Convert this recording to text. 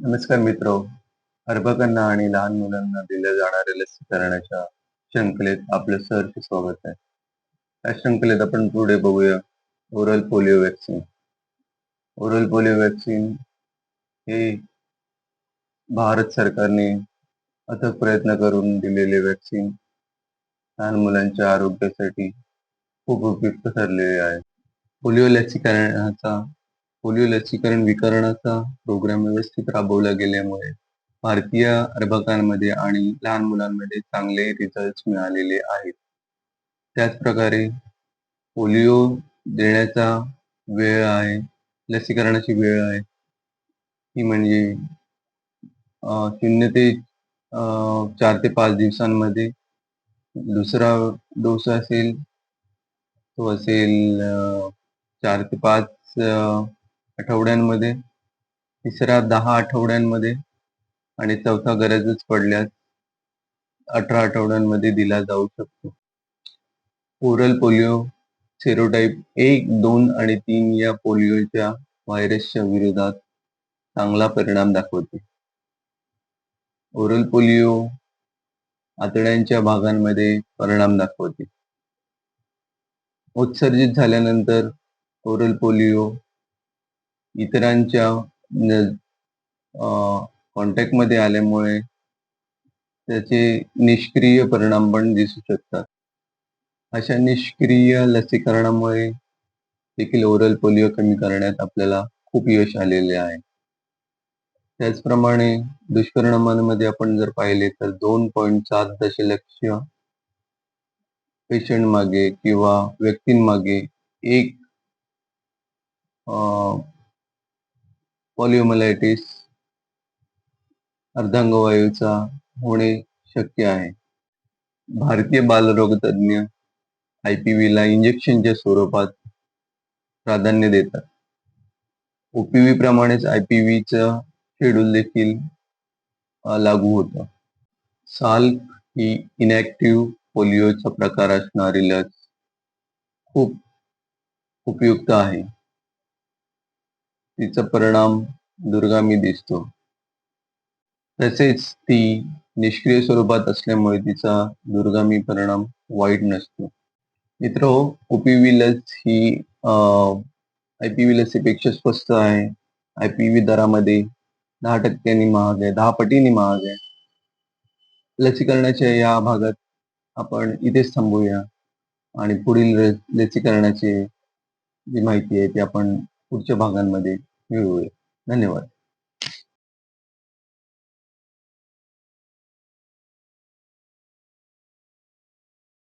नमस्कार मित्र. अर्भकांना आणि लहान मुलांना दिल्या जाणाऱ्या लसीकरणाच्या शृंखलेत आपलं सहर्ष स्वागत आहे. या शृंखलेत आपण पुढे बघूया oral polio vaccine oral polio vaccine हे भारत सरकारने अथक प्रयत्न करून दिलेले वॅक्सिन लहान मुलांच्या आरोग्यासाठी खूप उपयुक्त ठरलेले आहे. पोलिओ लसीकरणाचा पोलिओ लसीकरण विकरणाचा प्रोग्राम व्यवस्थित राबवला गेल्यामुळे भारतीय अर्भकांमध्ये आणि लहान मुलांमध्ये चांगले रिझल्ट मिळालेले आहेत. त्याचप्रकारे पोलिओ देण्याचा वेळ आहे लसीकरणाची वेळ आहे. ती म्हणजे शून्य ते चार ते पाच दिवसांमध्ये दुसरा डोस असेल तो असेल चार ते पाच आठवड्यांमध्ये तिसरा दहा आठवड्यांमध्ये आणि चौथा गरजच पडल्यास अठरा आठवड्यांमध्ये दिला जाऊ शकतो. ओरल पोलिओ सेरोटाईप एक दोन आणि तीन या पोलिओच्या व्हायरसच्या विरोधात चांगला परिणाम दाखवते. ओरल पोलिओ आतड्यांच्या भागांमध्ये परिणाम दाखवते. उत्सर्जित झाल्यानंतर ओरल पोलिओ इतरांच्या कॉन्टॅक्टमध्ये आल्यामुळे त्याचे निष्क्रिय परिणाम पण दिसू शकतात. अशा निष्क्रिय लसीकरणामुळे देखील ओरल पोलिओ कमी करण्यात आपल्याला खूप यश आलेले आहे. त्याचप्रमाणे दुष्परिणामांमध्ये आपण जर पाहिले तर दोन पॉईंट सात दशलक्ष पेशंट मागे किंवा व्यक्तींमागे एक पॉलिओमलायटिस अर्धांगवायूचा होणे शक्य आहे. भारतीय बालरोग तज्ञ आय पी व्हीला इंजेक्शनच्या स्वरूपात प्राधान्य देतात. ओपीव्ही प्रमाणेच आय पी व्हीचं शेड्यूल देखील लागू होतं. साल्क ही इनॅक्टिव्ह पोलिओचा प्रकार असणारी लस खूप उपयुक्त आहे. तिचा परिणाम दुर्गामी दिसतो. तसेच ती निष्क्रिय स्वरूपात असल्यामुळे तिचा दुर्गामी परिणाम वाईट नसतो. मित्र ओपीव्ही लस ही आय पी व्ही लसीपेक्षा स्वस्त आहे. आय पी व्ही दरामध्ये दहा टक्क्यांनी महाग आहे दहा पटीने महाग आहे. लसीकरणाच्या या भागात आपण इथेच थांबूया. आणि पुढील लसीकरणाची जी माहिती आहे ती आपण पुढच्या भागांमध्ये मिळवूया. धन्यवाद.